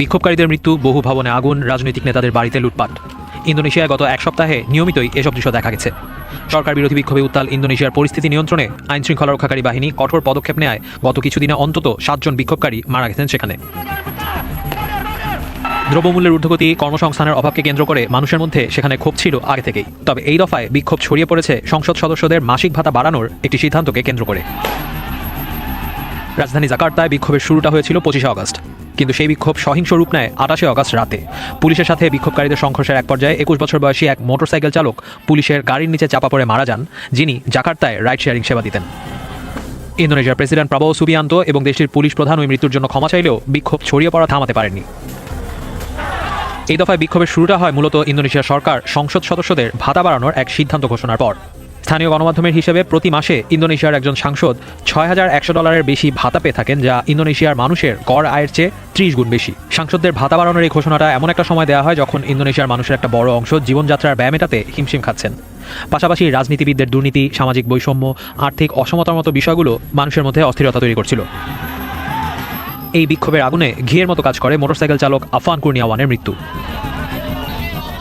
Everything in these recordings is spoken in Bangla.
বিক্ষোভকারীদের মৃত্যু, বহু ভবনে আগুন, রাজনৈতিক নেতাদের বাড়িতে লুটপাট। ইন্দোনেশিয়ায় গত এক সপ্তাহে নিয়মিতই এসব দৃশ্য দেখা গেছে। সরকার বিরোধী বিক্ষোভে উত্তাল ইন্দোনেশিয়ার পরিস্থিতি নিয়ন্ত্রণে আইন শৃঙ্খলা রক্ষাকারী বাহিনী কঠোর পদক্ষেপ নেয় গত কিছুদিনে অন্তত সাতজন বিক্ষোভকারী মারা গেছেন সেখানে। দ্রব্যমূল্যের ঊর্ধ্বগতি, কর্মসংস্থানের অভাবকে কেন্দ্র করে মানুষের মধ্যে সেখানে ক্ষোভ ছিল আগে থেকেই। তবে এই দফায় বিক্ষোভ ছড়িয়ে পড়েছে সংসদ সদস্যদের মাসিক ভাতা বাড়ানোর একটি সিদ্ধান্তকে কেন্দ্র করে। রাজধানী জাকার্তায় বিক্ষোভের শুরুটা হয়েছিল পঁচিশে আগস্ট। কিন্তু সেই বিক্ষোভ সহিংস রূপ নেয় আঠাশে আগস্ট রাতে। পুলিশের সাথে বিক্ষোভকারীদের সংঘর্ষের এক পর্যায়ে একুশ বছর বয়সী এক মোটরসাইকেল চালক পুলিশের গাড়ির নিচে চাপা পড়ে মারা যান, যিনি জাকার্তায় রাইড শেয়ারিং সেবা দিতেন। ইন্দোনেশিয়ার প্রেসিডেন্ট প্রাবো সুবিয়ান্ত এবং দেশটির পুলিশ প্রধান ওই মৃত্যুর জন্য ক্ষমা চাইলেও বিক্ষোভ ছড়িয়ে পড়া থামাতে পারেননি। এই দফায় বিক্ষোভের শুরুটা হয় মূলত ইন্দোনেশিয়া সরকার সংসদ সদস্যদের ভাতা বাড়ানোর এক সিদ্ধান্ত ঘোষণার পর। স্থানীয় গণমাধ্যমের হিসেবে প্রতি মাসে ইন্দোনেশিয়ার একজন সাংসদ ছয় হাজার একশো ডলারের বেশি ভাতা পেয়ে থাকেন, যা ইন্দোনেশিয়ার মানুষের গড় আয়ের চেয়ে ত্রিশ গুণ বেশি। সাংসদদের ভাতা বাড়ানোর এই ঘোষণাটা এমন একটা সময় দেওয়া হয় যখন ইন্দোনেশিয়ার মানুষের একটা বড় অংশ জীবনযাত্রার ব্যয় মেটাতে হিমশিম খাচ্ছেন। পাশাপাশি রাজনীতিবিদদের দুর্নীতি, সামাজিক বৈষম্য, আর্থিক অসমতার মতো বিষয়গুলো মানুষের মধ্যে অস্থিরতা তৈরি করছিল। এই বিক্ষোভের আগুনে ঘিয়ের মতো কাজ করে মোটরসাইকেল চালক আফান কুর্নিয়াওয়ানের মৃত্যু।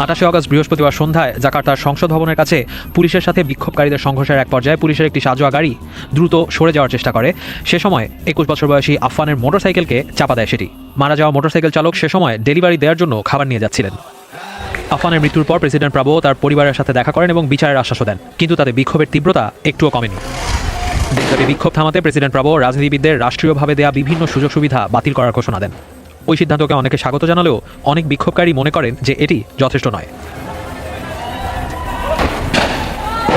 আঠাশে আগস্ট বৃহস্পতিবার সন্ধ্যায় জাকার্তার সংসদ ভবনের কাছে পুলিশের সাথে বিক্ষোভকারীদের সংঘর্ষের এক পর্যায়ে পুলিশের একটি সাজোয়া গাড়ি দ্রুত সরে যাওয়ার চেষ্টা করে। সে সময় একুশ বছর বয়সী আফফানের মোটরসাইকেলকে চাপা দেয় সেটি। মারা যাওয়া মোটরসাইকেল চালক সে সময় ডেলিভারি দেওয়ার জন্য খাবার নিয়ে যাচ্ছিলেন। আফফানের মৃত্যুর পর প্রেসিডেন্ট প্রাবো তার পরিবারের সাথে দেখা করেন এবং বিচারের আশ্বাসও দেন, কিন্তু তাদের বিক্ষোভের তীব্রতা একটুও কমেনি। দেশব্যাপী বিক্ষোভ থামাতে প্রেসিডেন্ট প্রাবো রাজনীতিবিদদের রাষ্ট্রীয়ভাবে দেয়া বিভিন্ন সুযোগ সুবিধা বাতিল করার ঘোষণা দেন। ওই সিদ্ধান্তকে অনেকে স্বাগত জানালেও অনেক বিক্ষোভকারী মনে করেন যে এটি যথেষ্ট নয়।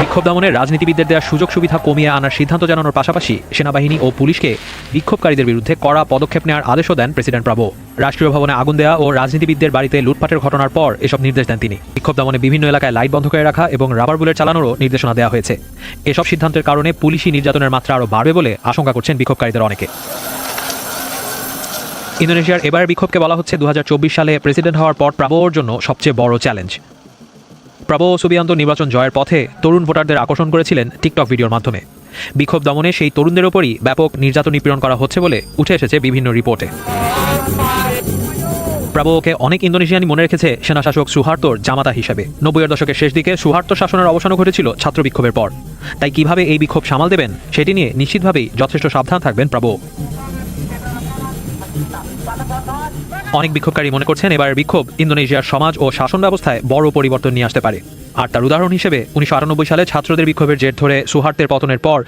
বিক্ষোভ দমনে রাজনীতিবিদদের দেওয়া সুযোগ সুবিধা কমিয়ে আনার সিদ্ধান্ত জানানোর পাশাপাশি সেনাবাহিনী ও পুলিশকে বিক্ষোভকারীদের বিরুদ্ধে কড়া পদক্ষেপ নেওয়ার আদেশও দেন প্রেসিডেন্ট প্রাবো রাষ্ট্রীয় ভবনে আগুন দেওয়া ও রাজনীতিবিদদের বাড়িতে লুটপাটের ঘটনার পর এসব নির্দেশ দেন তিনি। বিক্ষোভ দমনে বিভিন্ন এলাকায় লাইট বন্ধ করে রাখা এবং রাবার বুলেট চালানোরও নির্দেশনা দেওয়া হয়েছে। এসব সিদ্ধান্তের কারণে পুলিশি নির্যাতনের মাত্রা আরও বাড়বে বলে আশঙ্কা করছেন বিক্ষোভকারীদের অনেকে। ইন্দোনেশিয়ার এবার বিক্ষোভকে বলা হচ্ছে দু হাজার চব্বিশ সালে প্রেসিডেন্ট হওয়ার পর প্রাবোর জন্য সবচেয়ে বড় চ্যালেঞ্জ। প্রাবো সুবিয়ান্ত নির্বাচন জয়ের পথে তরুণ ভোটারদের আকর্ষণ করেছিলেন টিকটক ভিডিওর মাধ্যমে। বিক্ষোভ দমনে সেই তরুণদের ওপরই ব্যাপক নির্যাতন নিপীড়ন করা হচ্ছে বলে উঠে এসেছে বিভিন্ন রিপোর্টে। প্রাবোকে অনেক ইন্দোনেশিয়ানি মনে রেখেছে সেনাশাসক সুহার্তোর জামাতা হিসেবে। নব্বইয়ের দশকের শেষ দিকে সুহার্তো শাসনের অবসানও ঘটেছিল ছাত্র বিক্ষোভের পর। তাই কীভাবে এই বিক্ষোভ সামাল দেবেন, সেটি নিয়ে নিশ্চিতভাবেই যথেষ্ট সাবধান থাকবেন প্রাবো। অনেক বিক্ষোভকারী মনে করছেন এবার বিক্ষোভ ইন্দোনেশিয়ার সমাজ ও শাসন ব্যবস্থায় বড় পরিবর্তন নিয়ে আসতে পারে। আর তার উদাহরণ হিসেবে উনিশশো আটানব্বই সালে ছাত্রদের বিক্ষোভের জের ধরে সুহার্তের পতনের পর